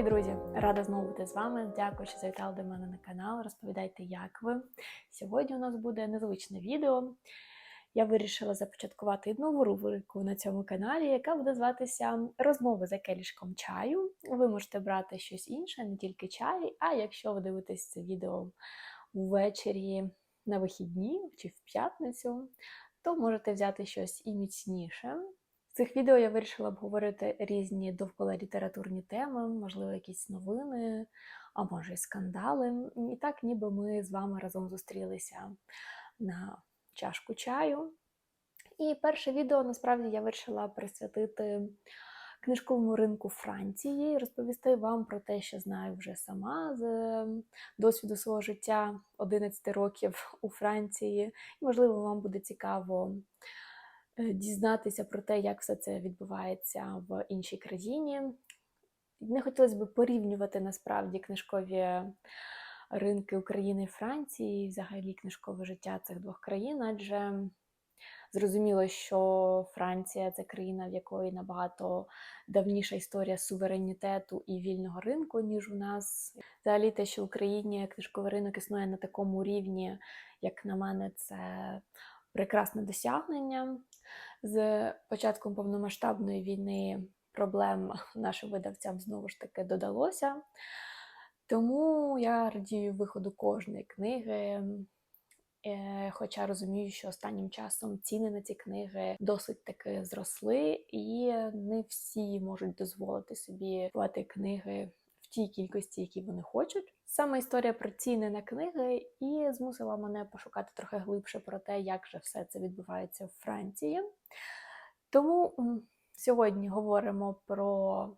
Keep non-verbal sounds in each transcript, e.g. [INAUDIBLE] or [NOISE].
Привіт, друзі! Рада знову бути з вами. Дякую, що завітали до мене на канал. Розповідайте, як ви. Сьогодні у нас буде незвичне відео. Я вирішила започаткувати нову рубрику на цьому каналі, яка буде зватися Розмови за келішком чаю. Ви можете брати щось інше, не тільки чай. А якщо ви дивитесь це відео ввечері на вихідні чи в п'ятницю, то можете взяти щось і міцніше. В цих відео я вирішила обговорити різні довкола літературні теми, можливо, якісь новини, а може й скандали. І так, ніби ми з вами разом зустрілися на чашку чаю. І перше відео насправді я вирішила присвятити книжковому ринку Франції, розповісти вам про те, що знаю вже сама з досвіду свого життя 11 років у Франції. І, можливо, вам буде цікаво дізнатися про те, як все це відбувається в іншій країні. Не хотілося б порівнювати насправді книжкові ринки України і Франції, і взагалі книжкове життя цих двох країн, адже зрозуміло, що Франція це країна, в якої набагато давніша історія суверенітету і вільного ринку, ніж у нас. Взагалі, те, що в Україні книжковий ринок існує на такому рівні, як на мене, це прекрасне досягнення. З початком повномасштабної війни проблем нашим видавцям знову ж таки додалося. Тому я радію виходу кожної книги, е, хоча розумію, що останнім часом ціни на ці книги досить таки зросли, і не всі можуть дозволити собі купувати книги тій кількості, які вони хочуть. Саме історія про ціни на книги і змусила мене пошукати трохи глибше про те, як же все це відбувається в Франції. Тому сьогодні говоримо про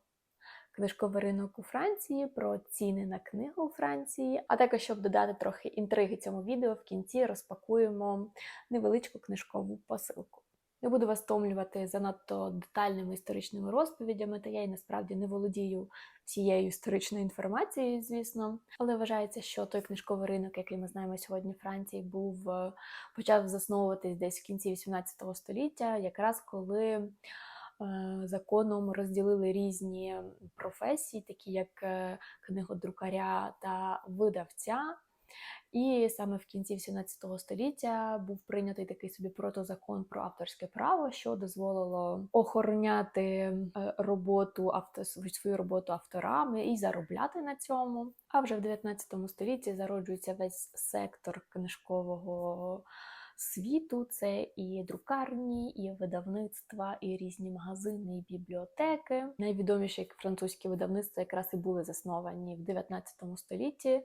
книжковий ринок у Франції, про ціни на книгу у Франції. А також, щоб додати трохи інтриги цьому відео, в кінці розпакуємо невеличку книжкову посилку. Не буду вас втомлювати занадто детальними історичними розповідями, та я й насправді не володію всією історичною інформацією, звісно. Але вважається, що той книжковий ринок, який ми знаємо сьогодні в Франції, був е, почав засновуватись десь в кінці 18 століття, якраз коли законом розділили різні професії, такі як е, книгодрукаря та видавця. І саме в кінці 17 століття був прийнятий такий собі протозакон про авторське право, що дозволило охороняти е, роботу авто, свою роботу авторами і заробляти на цьому. А вже в 19 столітті зароджується весь сектор книжкового світу. Це і друкарні, і видавництва, і різні магазини, і бібліотеки. Найвідоміші французькі видавництва якраз і були засновані в 19 столітті.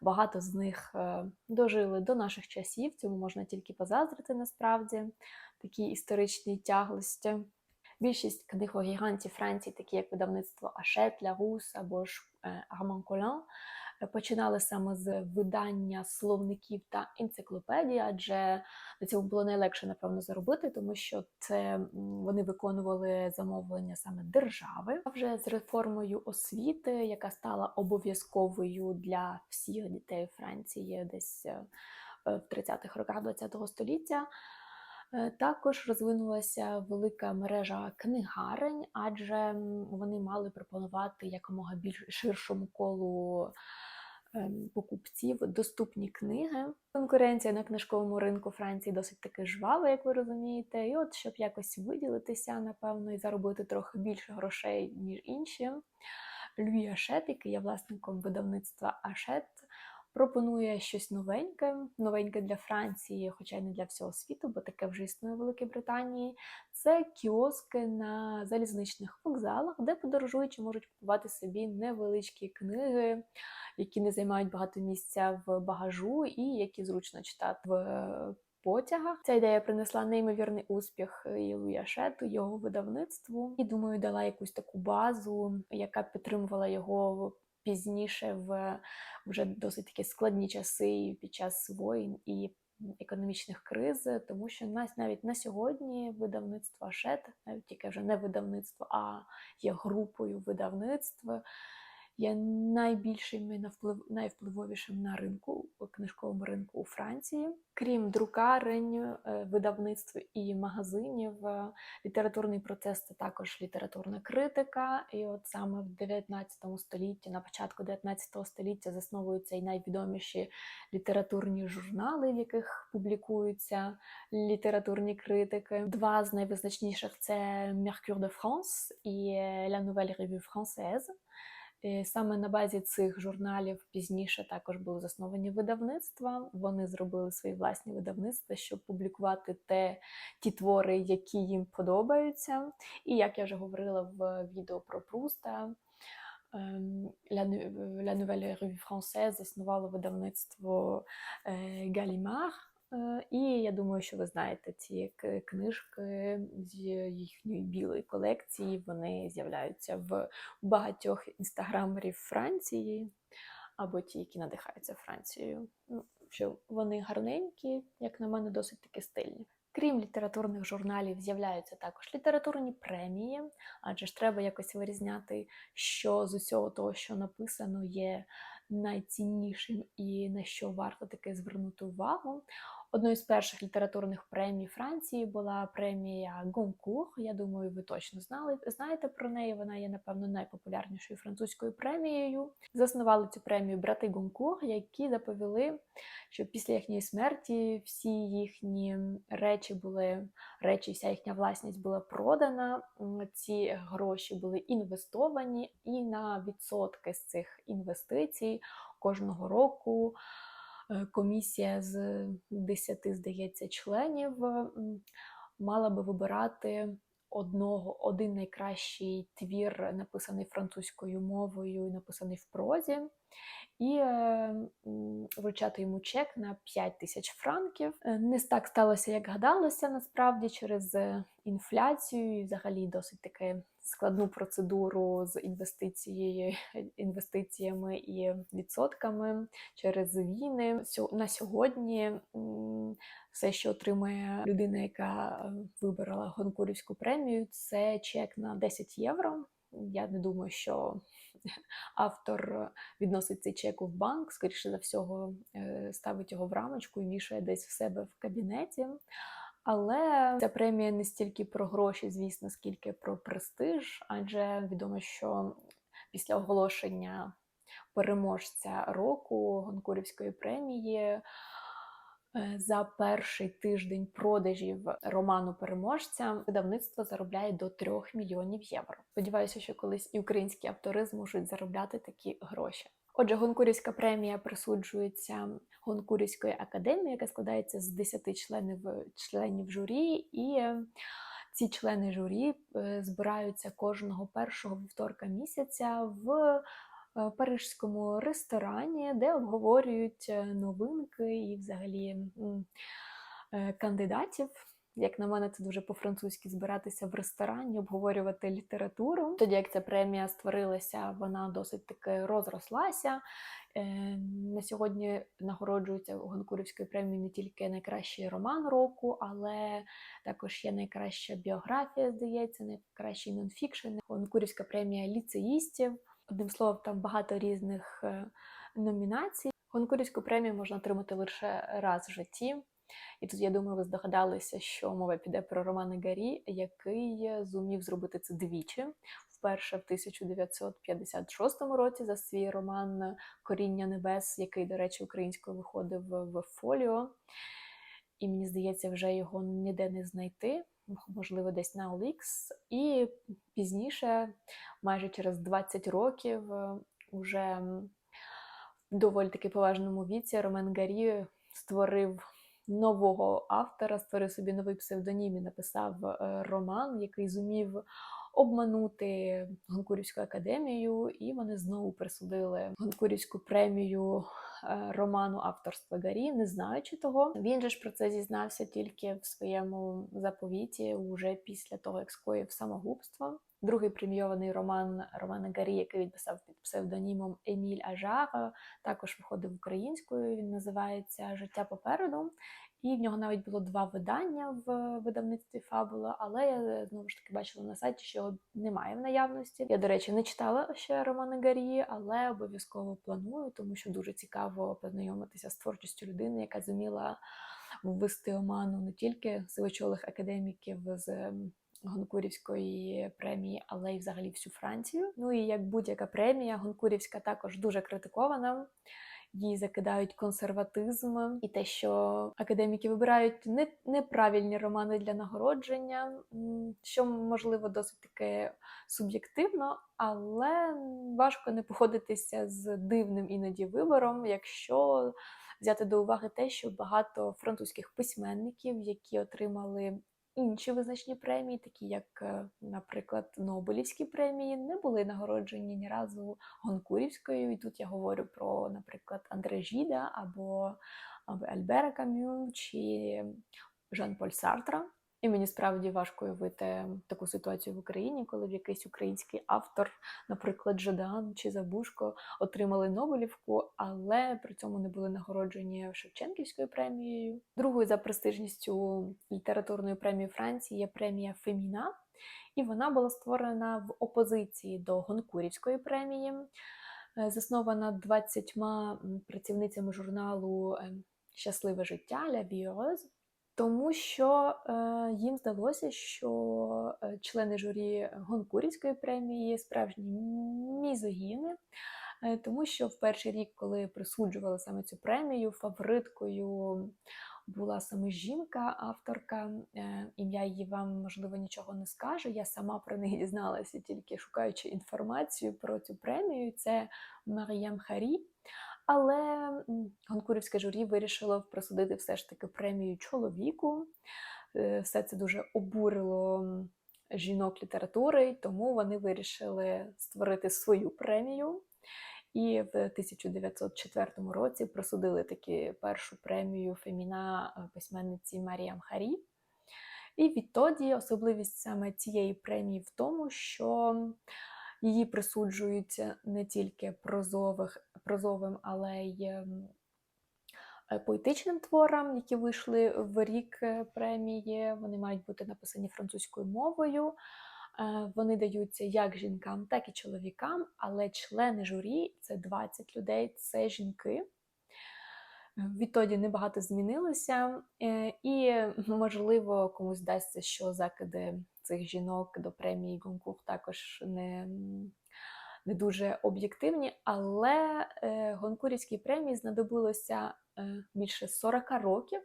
Багато з них е, дожили до наших часів. Цьому можна тільки позаздрити насправді такі історичні тяглості. Більшість книгогігантів Франції, такі як видавництво Ашет, Ларус або ж Арман Колан, починали саме з видання словників та енциклопедій, адже на цьому було найлегше, напевно, заробити, тому що це вони виконували замовлення саме держави. А вже з реформою освіти, яка стала обов'язковою для всіх дітей Франції, десь е, в 30-х роках ХХ століття. Е, також розвинулася велика мережа книгарень, адже вони мали пропонувати якомога більш ширшому колу ем, покупців доступні книги. Конкуренція на книжковому ринку Франції досить таки жвава, як ви розумієте. І от щоб якось виділитися, напевно, і заробити трохи більше грошей, ніж інші. Льві Ашет, який є власником видавництва Ашет, пропонує щось новеньке, новеньке для Франції, хоча й не для всього світу, бо таке вже існує в Великій Британії. Це кіоски на залізничних вокзалах, де подорожуючі можуть купувати собі невеличкі книги, які не займають багато місця в багажу і які зручно читати в. Потягах ця ідея принесла неймовірний успіх і Луяшету, його видавництву, і думаю, дала якусь таку базу, яка підтримувала його пізніше в вже досить такі складні часи під час воїн і економічних криз, тому що нас навіть на сьогодні видавництво Ашет, навіть яке вже не видавництво, а є групою видавництв, є найбільшим і найвпливовішим на ринку, книжковому ринку у Франції. Крім друкарень, е, видавництв і магазинів, е, літературний процес це також літературна критика. І от саме в 19 столітті, на початку 19 століття, засновуються і найвідоміші літературні журнали, в яких публікуються літературні критики. Два з найвизначніших це Mercure de France і La Nouvelle Revue Française. Саме на базі цих журналів пізніше також були засновані видавництва. Вони зробили свої власні видавництва, щоб публікувати те, ті твори, які їм подобаються. І як я вже говорила в відео про Пруста, ем, La Nouvelle Revue Française заснувало видавництво е. Е, І я думаю, що ви знаєте ці книжки з їхньої білої колекції. Вони з'являються в багатьох інстаграмерів Франції або ті, які надихаються Францією. Ну, що вони гарненькі, як на мене, досить таки стильні. Крім літературних журналів, з'являються також літературні премії, адже ж треба якось вирізняти, що з усього того, що написано, є найціннішим і на що варто таки звернути увагу. Одною з перших літературних премій Франції була премія Гонкур. Я думаю, ви точно знали знаєте про неї. Вона є, напевно, найпопулярнішою французькою премією. Заснували цю премію брати Гонкур, які заповіли, що після їхньої смерті всі їхні речі були речі, вся їхня власність була продана. Ці гроші були інвестовані, і на відсотки з цих інвестицій кожного року комісія з 10, здається, членів мала би вибирати одного, один найкращий твір, написаний французькою мовою і написаний в прозі, і е, вручати йому чек на 5 тисяч франків. Е, Не так сталося, як гадалося, насправді, через е, інфляцію і взагалі досить таки складну процедуру з інвестицією, інвестиціями і відсотками через війни. На сьогодні все, що отримує людина, яка е, вибрала Гонкурівську премію, це чек на 10 євро. Я не думаю, що автор відносить цей чек в банк, скоріше за всього, е, ставить його в рамочку і вішає десь в себе в кабінеті. Але ця премія не стільки про гроші, звісно, скільки про престиж, адже відомо, що після оголошення переможця року Гонкурівської премії е, за перший тиждень продажів роману переможця видавництво заробляє до 3 мільйонів євро. Сподіваюся, що колись і українські автори зможуть заробляти такі гроші. Отже, Гонкурівська премія присуджується Гонкурівської академії, яка складається з 10 членів, членів журі, і е, ці члени журі е, збираються кожного першого вівторка місяця в е, парижському ресторані, де обговорюють е, новинки і взагалі е, кандидатів. Як на мене, це дуже по-французьки збиратися в ресторані, обговорювати літературу. Тоді як ця премія створилася, вона досить таки розрослася. Е, На сьогодні нагороджується Гонкурівською премією не тільки найкращий роман року, але також є найкраща біографія, здається, найкращий нонфікшн, Гонкурівська премія ліцеїстів. Одним словом, там багато різних е, номінацій. Гонкурівську премію можна отримати лише раз в житті. І тут, я думаю, ви здогадалися, що мова піде про Романа Гарі, який зумів зробити це двічі. Вперше в 1956 році за свій роман Коріння небес, який, до речі, українською виходив в фоліо. І мені здається, вже його ніде не знайти, можливо, десь на OLX. І пізніше, майже через 20 років, е, уже в доволі таки поважному віці Ромен Гарі створив нового автора, створив собі новий псевдонім і написав е, роман, який зумів обманути Гонкурівську академію, і вони знову присудили Гонкурівську премію е, роману авторства Гарі, не знаючи того. Він же ж про це зізнався тільки в своєму заповіті, уже після того, як скоїв самогубство. Другий премійований роман Романа Гарі, який він писав під псевдонімом Еміль Ажар, також виходив українською. Він називається Життя попереду. І в нього навіть було два видання в видавництві Фабула, але я знову ж таки бачила на сайті, що його немає в наявності. Я, до речі, не читала ще Романа Гарі, але обов'язково планую, тому що дуже цікаво познайомитися з творчістю людини, яка зуміла ввести оману не тільки сивочолих академіків з Гонкурівської премії, але й взагалі всю Францію. Ну і як будь-яка премія, Гонкурівська також дуже критикована. Їй закидають консерватизм і те, що академіки вибирають не, неправильні романи для нагородження, що можливо досить таки суб'єктивно, але важко не походитися з дивним іноді вибором, якщо взяти до уваги те, що багато французьких письменників, які отримали інші визначні премії, такі як, е, наприклад, Нобелівські премії, не були нагороджені ні разу Гонкурівською. І тут я говорю про, наприклад, Андре Жіда або, Альбера Кам'ю чи Жан-Поль Сартра. І мені справді важко уявити таку ситуацію в Україні, коли в якийсь український автор, наприклад, Жадан чи Забушко, отримали Нобелівку, але при цьому не були нагороджені Шевченківською премією. Другою за престижністю літературною премією Франції є премія Феміна, і вона була створена в опозиції до Гонкурівської премії, е, заснована 20 працівницями журналу ем, Щасливе життя Ля Віоз. Тому що е, їм здалося, що е, члени журі Гонкурівської премії справжні мізогіни, е, тому що в перший рік, коли присуджували саме цю премію, фавориткою була саме жінка, авторка. Е, ім'я її вам, можливо, нічого не скаже. Я сама про неї дізналася, тільки шукаючи інформацію про цю премію. Це Маріям Харі. Але Гонкурівське журі вирішило присудити все ж таки премію чоловіку. Е, все це дуже обурило жінок літератури, тому вони вирішили створити свою премію. І в 1904 році присудили таки першу премію Феміна е, письменниці Маріям Харі. І відтоді особливість саме цієї премії в тому, що Її присуджують не тільки прозових, прозовим, але й ем, е, поетичним творам, які вийшли в рік е, премії. Вони мають бути написані французькою мовою. Е, вони даються як жінкам, так і чоловікам, але члени журі це 20 людей, це жінки. Відтоді небагато змінилося, і, можливо, комусь здасться, що закиди цих жінок до премії Гонкур також не не дуже об'єктивні, але е, Гонкурівській премії знадобилося е, більше 40 років,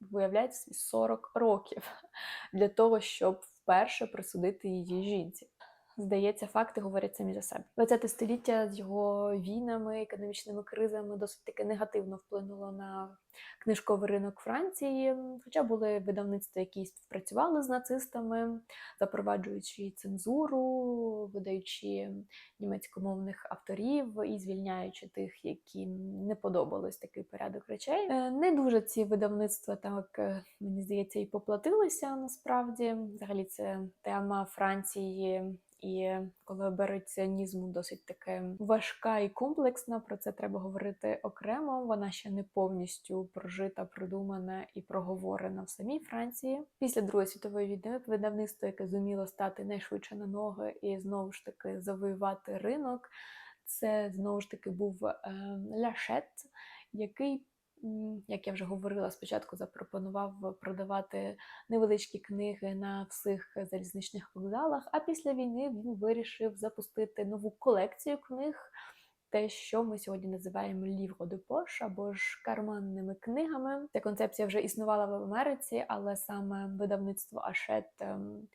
виявляється, 40 років для того, щоб вперше присудити її жінці. Здається, факти говорять самі за себе. 20 століття з його війнами, економічними кризами досить таки негативно вплинуло на книжковий ринок Франції. Хоча були видавництва, які співпрацювали з нацистами, запроваджуючи цензуру, видаючи німецькомовних авторів і звільняючи тих, які не подобались такий порядок речей. Е, не дуже ці видавництва так е, мені здається і поплатилися насправді. Взагалі, це тема Франції. І колабораціонізму досить таке важка і комплексна. Про це треба говорити окремо. Вона ще не повністю прожита, продумана і проговорена в самій Франції. Після Другої світової війни видавництво, яке зуміло стати найшвидше на ноги і знову ж таки завоювати ринок. Це знову ж таки був е, Ляшет, який як я вже говорила, спочатку запропонував продавати невеличкі книги на всіх залізничних вокзалах, а після війни він вирішив запустити нову колекцію книг, те, що ми сьогодні називаємо «Livre de poche» або ж карманними книгами. Ця концепція вже існувала в Америці, але саме видавництво Ашет ем,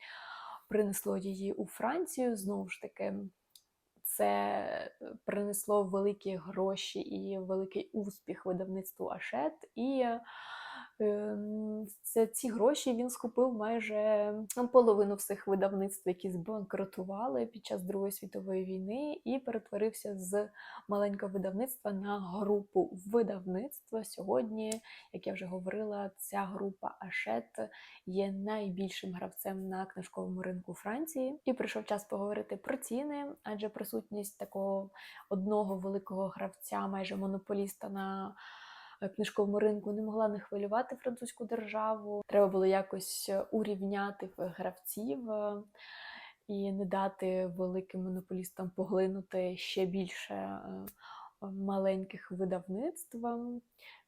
принесло її у Францію знову ж таки це е, принесло великі гроші і великий успіх видавництву Ашет. І Це ці гроші він скупив майже половину всіх видавництв, які збанкрутували під час Другої світової війни, і перетворився з маленького видавництва на групу видавництва. Сьогодні, як я вже говорила, ця група Ашет є найбільшим гравцем на книжковому ринку Франції. І прийшов час поговорити про ціни, адже присутність такого одного великого гравця, майже монополіста на книжковому ринку не могла не хвилювати французьку державу. Треба було якось урівняти гравців. е, І не дати великим монополістам поглинути ще більше е, маленьких видавництв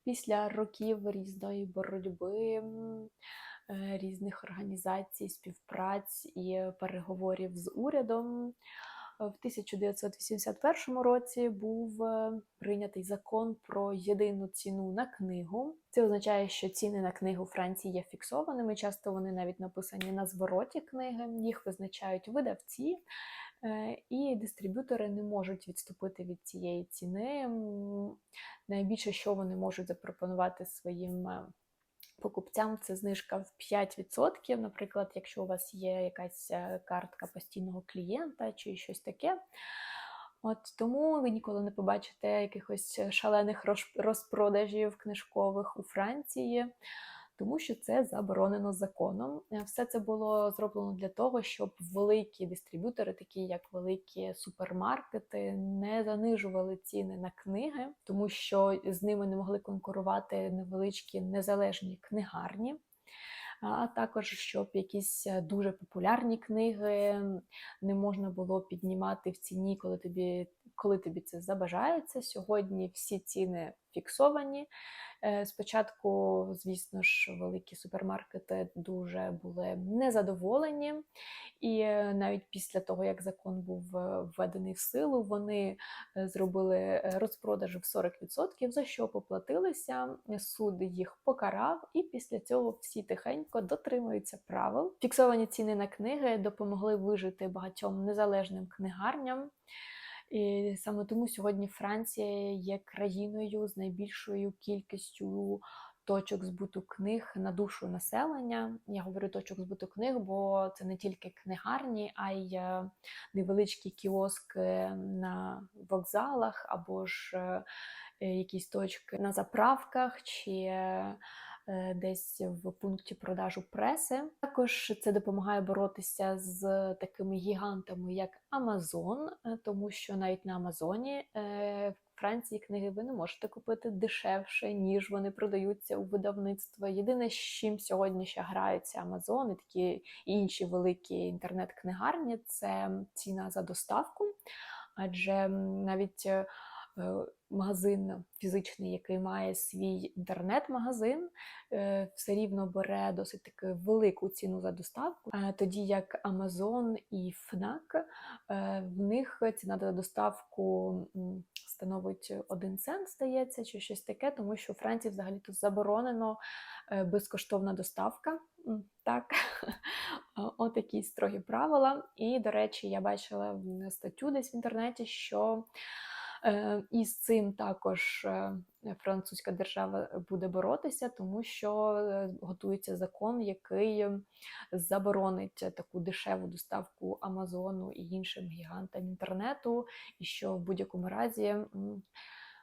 після років різної боротьби, е, різних організацій, співпраць і переговорів з урядом. В 1981 році був е, прийнятий закон про єдину ціну на книгу. Це означає, що ціни на книгу Франції є фіксованими. Часто вони навіть написані на звороті книги. Їх визначають видавці, е, і дистриб'ютори не можуть відступити від цієї ціни. Найбільше, що вони можуть запропонувати своїм е, покупцям, це знижка в 5%. Наприклад, якщо у вас є якась е, картка постійного клієнта чи щось таке. От тому ви ніколи не побачите якихось шалених роз- розпродажів книжкових у Франції, тому що це заборонено законом. Е, Все це було зроблено для того, щоб великі дистриб'ютори, такі як великі супермаркети, не занижували ціни на книги, тому що з ними не могли конкурувати невеличкі незалежні книгарні. А також щоб якісь е, дуже популярні книги не можна було піднімати в ціні, коли тобі, коли тобі це забажається. Сьогодні всі ціни фіксовані. Е, Спочатку, звісно ж, великі супермаркети дуже були незадоволені, і е, навіть після того, як закон був е, введений в силу, вони зробили е, розпродаж в 40%, за що поплатилися. Суд їх покарав, і після цього всі тихенько дотримуються правил. Фіксовані ціни на книги допомогли вижити багатьом незалежним книгарням. І саме тому сьогодні Франція є країною з найбільшою кількістю точок збуту книг на душу населення. Я говорю точок збуту книг, бо це не тільки книгарні, а й е, невеличкі кіоски на вокзалах або ж е, е, якісь точки на заправках чи е, е, десь в пункті продажу преси. Також це допомагає боротися з такими гігантами, як Amazon, е, тому що навіть на Амазоні е, в Франції книги ви не можете купити дешевше, ніж вони продаються у видавництво. Єдине, з чим сьогодні ще граються Amazon і такі інші великі інтернет-книгарні, це ціна за доставку. Адже навіть е, е, магазин фізичний, який має свій інтернет-магазин, е, все рівно бере досить таки велику ціну за доставку. Е, Тоді як Amazon і Fnac, е, в них ціна за доставку становить 1 цент, здається, чи щось таке, тому що у Франції взагалі тут заборонено е, безкоштовна доставка. Так, [LAUGHS] отакі строгі правила. І, до речі, я бачила статтю десь в інтернеті, що Е, І з цим також е, французька держава буде боротися, тому що е, готується закон, який заборонить таку дешеву доставку Амазону і іншим гігантам інтернету, і що в будь-якому разі.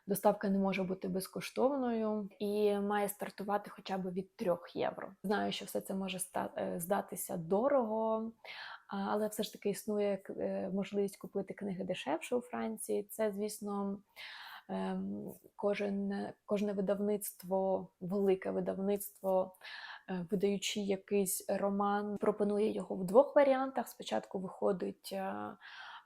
Доставка не може бути безкоштовною і має стартувати хоча б від 3 євро. Знаю, що все це може е, здатися дорого, але все ж таки існує е, можливість купити книги дешевше у Франції. Це, звісно, ем, кожен, кожне видавництво, велике видавництво, е, видаючи якийсь роман, пропонує його в двох варіантах. Спочатку виходить.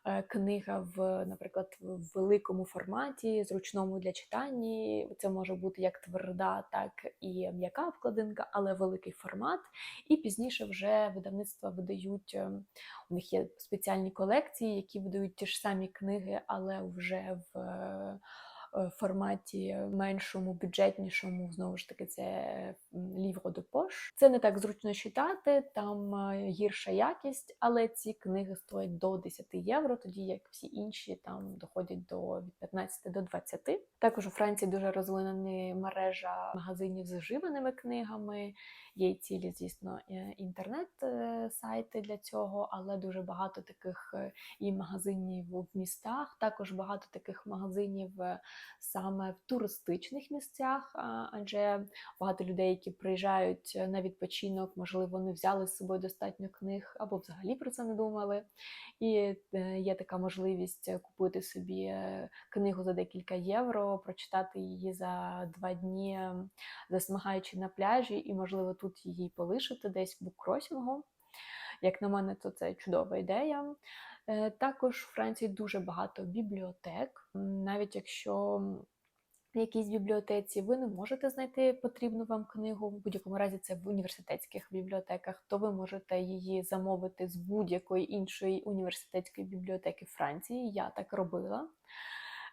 Е, Книга в, наприклад, в великому форматі, зручному для читання. Це може бути як тверда, так і м'яка вкладинка, але великий формат. І пізніше вже видавництва видають. е, У них є спеціальні колекції, які видають ті ж самі книги, але вже в, форматі меншому, бюджетнішому, знову ж таки, це лівро de пош. Це не так зручно читати, там е, гірша якість, але ці книги стоять до 10 євро, тоді як всі інші там доходять до від 15 до 20. Також у Франції дуже розвинена мережа магазинів з вживаними книгами. Є цілі, звісно, е, інтернет-сайти для цього, але дуже багато таких е, і магазинів в містах. Також багато таких магазинів е, саме в туристичних місцях, адже багато людей, які приїжджають на відпочинок, можливо, не взяли з собою достатньо книг або взагалі про це не думали. І е, є така можливість купити собі е, книгу за декілька євро, прочитати її за два дні, засмагаючи на пляжі, і, можливо, тут її полишити десь в буккросінгу. Як на мене, то це чудова ідея. Е, Також у Франції дуже багато бібліотек, навіть якщо в якійсь бібліотеці ви не можете знайти потрібну вам книгу, в будь-якому разі це в університетських бібліотеках, то ви можете її замовити з будь-якої іншої університетської бібліотеки Франції. Я так робила.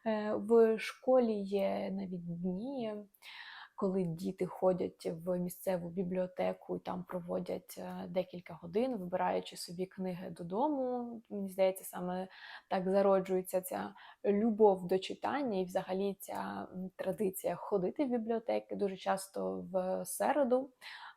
Е, В школі є навіть дні, коли діти ходять в місцеву бібліотеку і там проводять е, декілька годин, вибираючи собі книги додому. Мені здається, саме так зароджується ця любов до читання і взагалі ця традиція ходити в бібліотеки дуже часто в середу.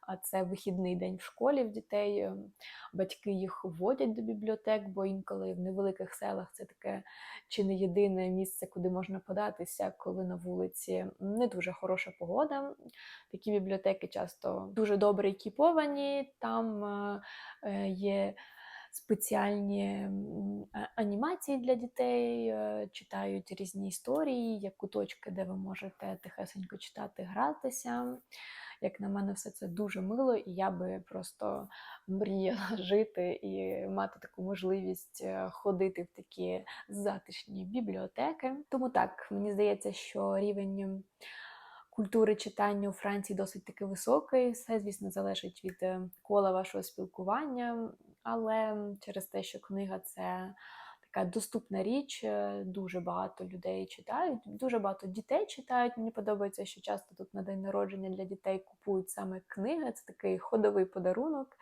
А це вихідний день в школі в дітей. ем, Батьки їх водять до бібліотек, бо інколи в невеликих селах це таке чи не єдине місце, куди можна податися, коли на вулиці не дуже хороша погода. Такі бібліотеки часто дуже добре екіповані, там е, е, є спеціальні анімації для дітей, е, читають різні історії, є куточки, де ви можете тихесенько читати, гратися. Як на мене, все це дуже мило, і я би просто мріяла [LAUGHS] жити і мати таку можливість е, ходити в такі затишні бібліотеки. Тому так, мені здається, що рівень культури читання у Франції досить таки високий. Все, звісно, залежить від е, кола вашого спілкування, але через те, що книга це така доступна річ, е, дуже багато людей читають, дуже багато дітей читають. Мені подобається, що часто тут на день народження для дітей купують саме книги. Це такий ходовий подарунок.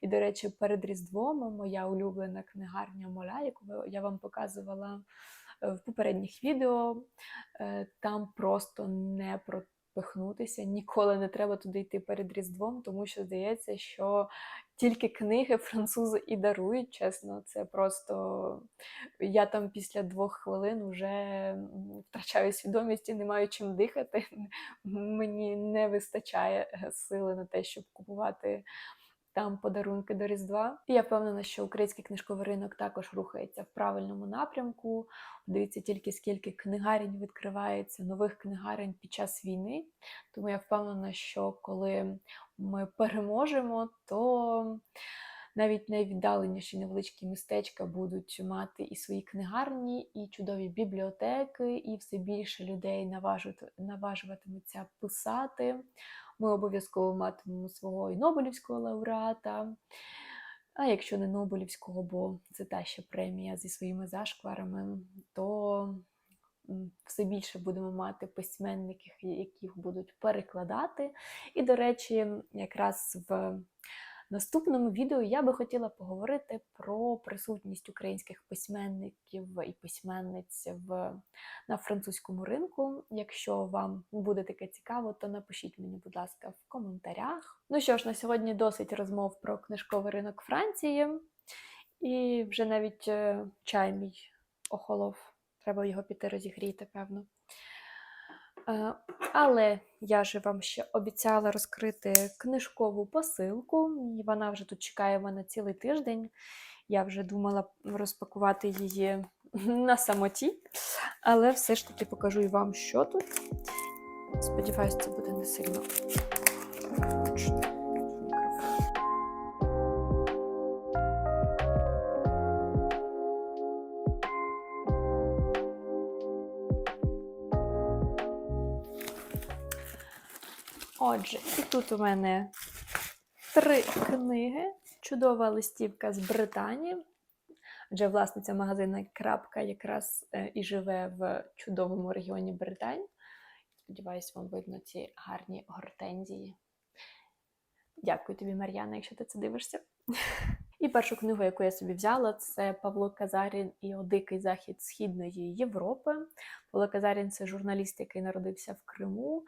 І, до речі, перед Різдвом моя улюблена книгарня Моля, яку я вам показувала е, в попередніх відео, е, там просто не пропихнутися. Ніколи не треба туди йти перед Різдвом, тому що здається, що тільки книги французи і дарують, чесно. Це просто я там після двох хвилин вже втрачаю свідомість і не маю чим дихати. [LAUGHS] Мені не вистачає е, сили на те, щоб купувати там подарунки до Різдва. І я впевнена, що український книжковий ринок також рухається в правильному напрямку. Дивіться тільки скільки книгарень відкривається, нових книгарень під час війни. Тому я впевнена, що коли ми переможемо, то навіть найвіддаленіші невеличкі містечка будуть мати і свої книгарні, і чудові бібліотеки, і все більше людей наважувати- наважуватимуться писати. Ми обов'язково матимемо свого і Нобелівського лауреата. А якщо не Нобелівського, бо це та ще премія зі своїми зашкварами, то все більше будемо мати письменників, яких будуть перекладати. І, до речі, якраз в наступному відео я би хотіла поговорити про присутність українських письменників і письменниць в, на французькому ринку. Якщо вам буде таке цікаво, то напишіть мені, будь ласка, в коментарях. Ну що ж, на сьогодні досить розмов про книжковий ринок Франції. І вже навіть е, чай мій охолов. Треба його піти розігріти, певно. Е, Але я же вам ще обіцяла розкрити книжкову посилку. Вона вже тут чекає мене цілий тиждень. Я вже думала розпакувати її на самоті, але все ж таки покажу вам, що тут. Сподіваюсь, це буде не сильно. Отже, і тут у мене три книги. Чудова листівка з Британії. Адже власниця магазину крапка якраз е, і живе в чудовому регіоні Британь. Сподіваюсь, вам видно ці гарні гортензії. Дякую тобі, Мар'яна, якщо ти це дивишся. [LAUGHS] І першу книгу, яку я собі взяла, це Павло Казарін і «О дикий захід Східної Європи. Павло Казарін це журналіст, який народився в Криму.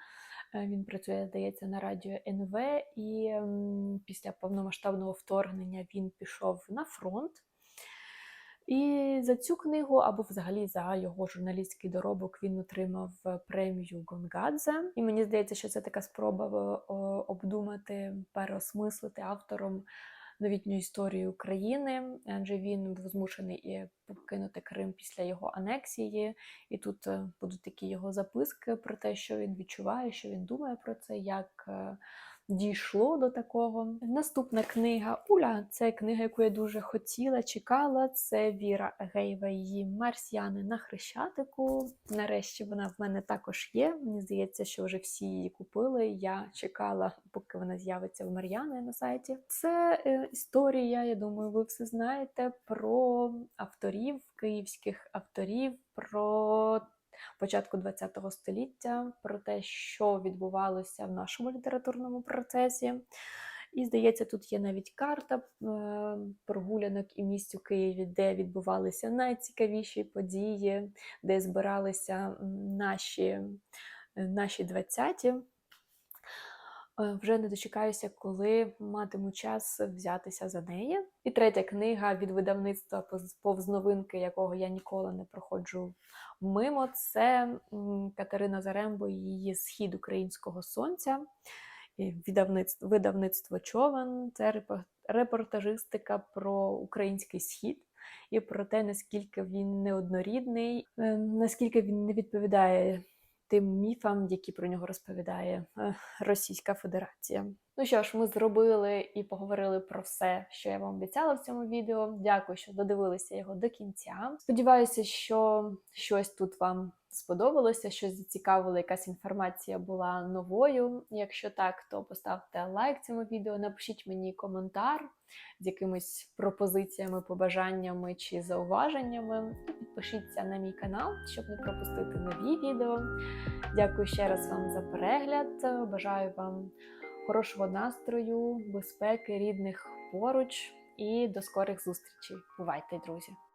Е, Він працює, здається, на радіо НВ, і після повномасштабного вторгнення він пішов на фронт. І за цю книгу, або взагалі за його журналістський доробок, він отримав премію Гонгадзе. І мені здається, що це така спроба обдумати, переосмислити автором новітню історію України, адже він був змушений покинути Крим після його анексії. І тут е, будуть такі його записки про те, що він відчуває, що він думає про це, як е, дійшло до такого. Наступна книга Уля це книга, яку я дуже хотіла, чекала. Це Віра Гейва, її Марсіани на Хрещатику. Нарешті вона в мене також є. Мені здається, що вже всі її купили. Я чекала, поки вона з'явиться в Мар'яни на сайті. Це е, історія, я думаю, ви все знаєте про авторів, київських авторів, про початку ХХ століття, про те, що відбувалося в нашому літературному процесі. І, здається, тут є навіть карта е, прогулянок і місць у Києві, де відбувалися найцікавіші події, де збиралися наші, е, наші 20-ті. Е, Вже не дочекаюся, коли матиму час взятися за неї. І третя книга від видавництва «Повз- новинки, якого я ніколи не проходжу мимо. Це Катерина Зарембо її Схід українського сонця. Видавництво, видавництво човен це репо- репортажистика про український схід і про те, наскільки він неоднорідний, е, наскільки він не відповідає тим міфам, які про нього розповідає е, Російська Федерація. Ну що ж, ми зробили і поговорили про все, що я вам обіцяла в цьому відео. Дякую, що додивилися його до кінця. Сподіваюся, що щось тут вам сподобалося, щось зацікавило, якась інформація була новою. Якщо так, то поставте лайк цьому відео, напишіть мені коментар з якимись пропозиціями, побажаннями чи зауваженнями. І підпишіться на мій канал, щоб не пропустити нові відео. Дякую ще раз вам за перегляд. Бажаю вам хорошого настрою, безпеки, рідних поруч і до скорих зустрічей. Бувайте, друзі!